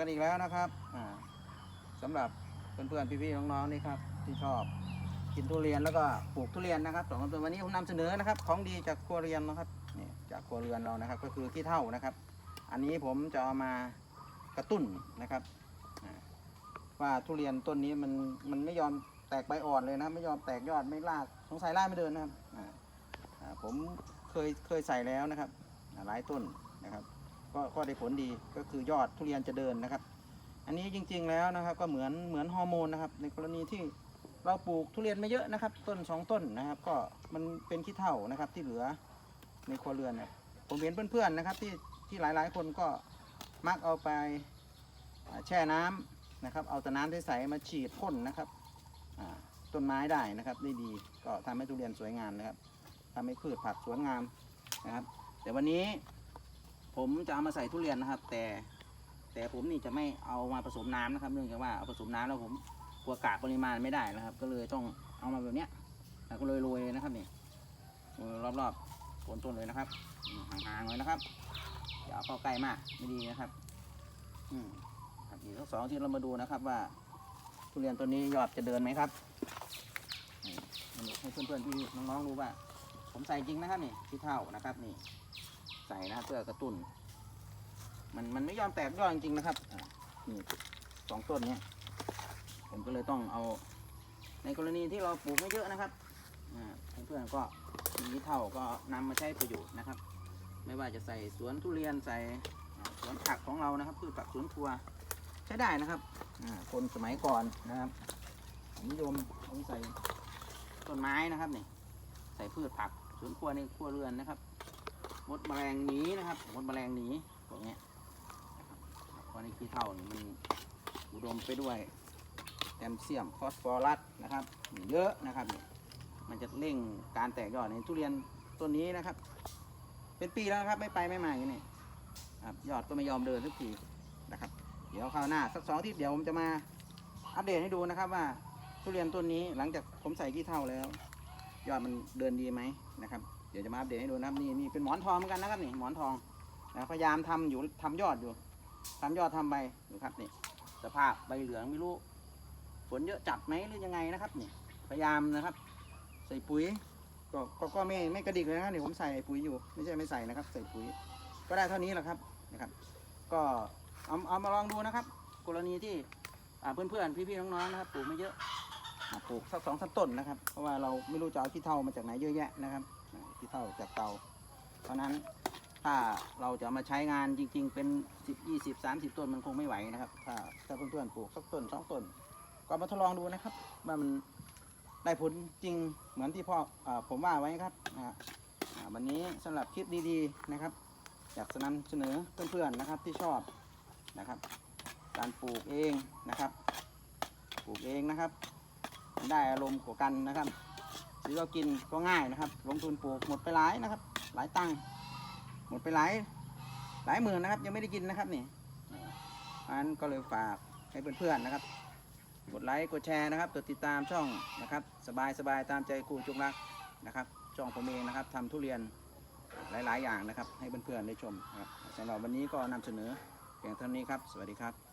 กันอีกแล้วนะครับอ่าสำหรับเพื่อนๆพี่ๆน้องๆนี่ครับที่ชอบกินทุเรียนแล้วก็ปลูกทุเรียนนะครับสองตัววันนี้ผมนำเสนอนะครับ ของดีจากครัวเรือนนะครับนี่จากครัวเรือนเรานะครับ ก็คือขี้เถ้านะครับ อันนี้ผมจะเอามากระตุ้นนะครับว่าทุเรียนต้นนี้มันมันไม่ยอมแตกใบอ่อนเลยนะไม่ยอมแตกยอดไม่รากสงสัยรากไม่เดินนะครับผมเคยเคยใส่แล้วนะครับหลายต้นนะครับ ก็ก็ได้ผลดีก็คือยอดทุเรียนจะเดินนะครับ อันนี้จริงๆแล้วนะครับ ก็เหมือนเหมือนฮอร์โมนนะครับ ในกรณีที่เราปลูกทุเรียนไม่เยอะนะครับ ต้นสองต้นนะครับ ก็มันเป็นขี้เถ้านะครับที่เหลือในครัวเรือนนี่ยผมเห็นเพื่อนๆนะครับที่ที่หลายๆ คนก็มักเอาไปแช่น้ำนะครับ เอาแต่น้ำใสๆมาฉีดพ่นนะครับต้นไม้ได้นะครับได้ดีก็ทำให้ทุเรียนสวยงามนะครับทำให้พืชผักสวยงามนะครับแต่วันนี้ ผมจะเอามาใส่ทุเรียนนะครับ แต่แต่ผมนี่จะไม่เอามาผสมน้ำนะครับ เนื่องจากว่าเอาผสมน้ำแล้วผมกลัวกากปริมาณไม่ได้นะครับ ก็เลยต้องเอามาแบบเนี้ยแล้วก็โรยๆเลยนะครับนี่รอบๆโคนต้นเลยนะครับห่างๆเลยนะครับอย่าเอาเข้าใกล้มากไม่ดีนะครับ อืมครับอีกสองที่เรามาดูนะครับว่าทุเรียนตัวนี้ยอดจะเดินไหมครับให้เพื่อนๆที่น้องๆรู้ว่า ผมใส่จริงนะครับนี่ที่เท่านะครับนี่ ใส่นะครับเพื่อกระตุ้น มันมันไม่ยอมแตกยอดจริงๆนะครับนี่สองต้นเนี้ยผมก็เลยต้องเอา ในกรณีที่เราปลูกไม่เยอะนะครับเพื่อนๆก็มีเท่าก็นำมาใช้ประโยชน์นะครับ ไม่ว่าจะใส่สวนทุเรียนใส่สวนผักของเรานะครับพืชผักสวนครัวใช้ได้นะครับคนสมัยก่อนนะครับนิยมเอาใส่ต้นไม้นะครับนี่ ส่พืชผักสวนครัวในครัวเรือนนะครับมดแมลงหนีนะครับมดแมลงหนีพวกนี้ครับเพราะในขี้เถ้านี่มันอุดมไปด้วยแคลเซียมฟอสฟอรัสนะครับเยอะนะครับเนี่ยมันจะเร่งการแตกยอดในทุเรียนต้นนี้นะครับ เป็นปีแล้วนะครับไม่ไปไม่มาอย่างนี้ครับยอดก็ไม่ยอมเดินสักทีนะครับ เดี๋ยวคราวหน้าสักสองที่เดี๋ยวผมจะมาอัปเดตให้ดูนะครับว่าทุเรียนต้นนี้หลังจากผมใส่ขี้เถ้าแล้ว ยอดมันเดินดีไหมนะครับ เดี๋ยวจะมาอัปเดตให้ดูนะครับนี่นี่เป็นหมอนทองเหมือนกันนะครับนี่หมอนทองนะพยายามทำอยู่ทำยอดอยู่ทำยอดทำใบอยู่ครับนี่สภาพใบเหลืองไม่รู้ฝนเยอะจัดไหมหรือยังไงนะครับนี่พยายามนะครับ ใส่ปุ๋ยก็ก็ก็ไม่ไม่กระดิกเลยนะครับนี่ผมใส่ปุ๋ยอยู่ไม่ใช่ไม่ใส่นะครับ ใส่ปุ๋ยก็ได้เท่านี้แหละครับนะครับ ก็เอาเอามาลองดูนะครับ กรณีที่อ่าเพื่อนๆพี่ๆน้องๆนะครับปลูกไม่เยอะ ปลูกสักสองสามต้นนะครับ เพราะว่าเราไม่รู้จะเอาขี้เถ้ามาจากไหนเยอะแยะนะครับที่เท่าจากเตา เพราะนั้นถ้าเราจะมาใช้งานจริง ๆ เป็น10 20 30ต้นมันคงไม่ไหวนะครับ ถ้าถ้าเพื่อนๆปลูกสักต้นสองต้นก็มาทดลองดูนะครับว่ามันได้ผลจริงเหมือนที่พ่ออผมว่าไว้ครับนะฮะวันนี้สำหรับคลิปดีๆนะครับ อยากจะนำเสนอเพื่อนๆนะครับที่ชอบนะครับ การปลูกเองนะครับ ปลูกเองนะครับ ได้อารมณ์กว่ากันนะครับซื้อเรากินก็ง่ายนะครับ ลงทุนปลูกหมดไปหลายนะครับ หลายตังค์หมดไปหลายหลายหมื่นนะครับ ยังไม่ได้กินนะครับนี่อันก็เลยฝากให้เพื่อนๆนะครับ กดไลค์กดแชร์นะครับกดติดตามช่องนะครับ สบายสบายตามใจครูจุกรักนะครับช่องผมเองนะครับทำทุเรียนหลาย ๆ อย่างนะครับ ให้เพื่อนๆได้ชมนะครับสำหรับวันนี้ก็นำเสนอเพียงเท่านี้ครับ สวัสดีครับ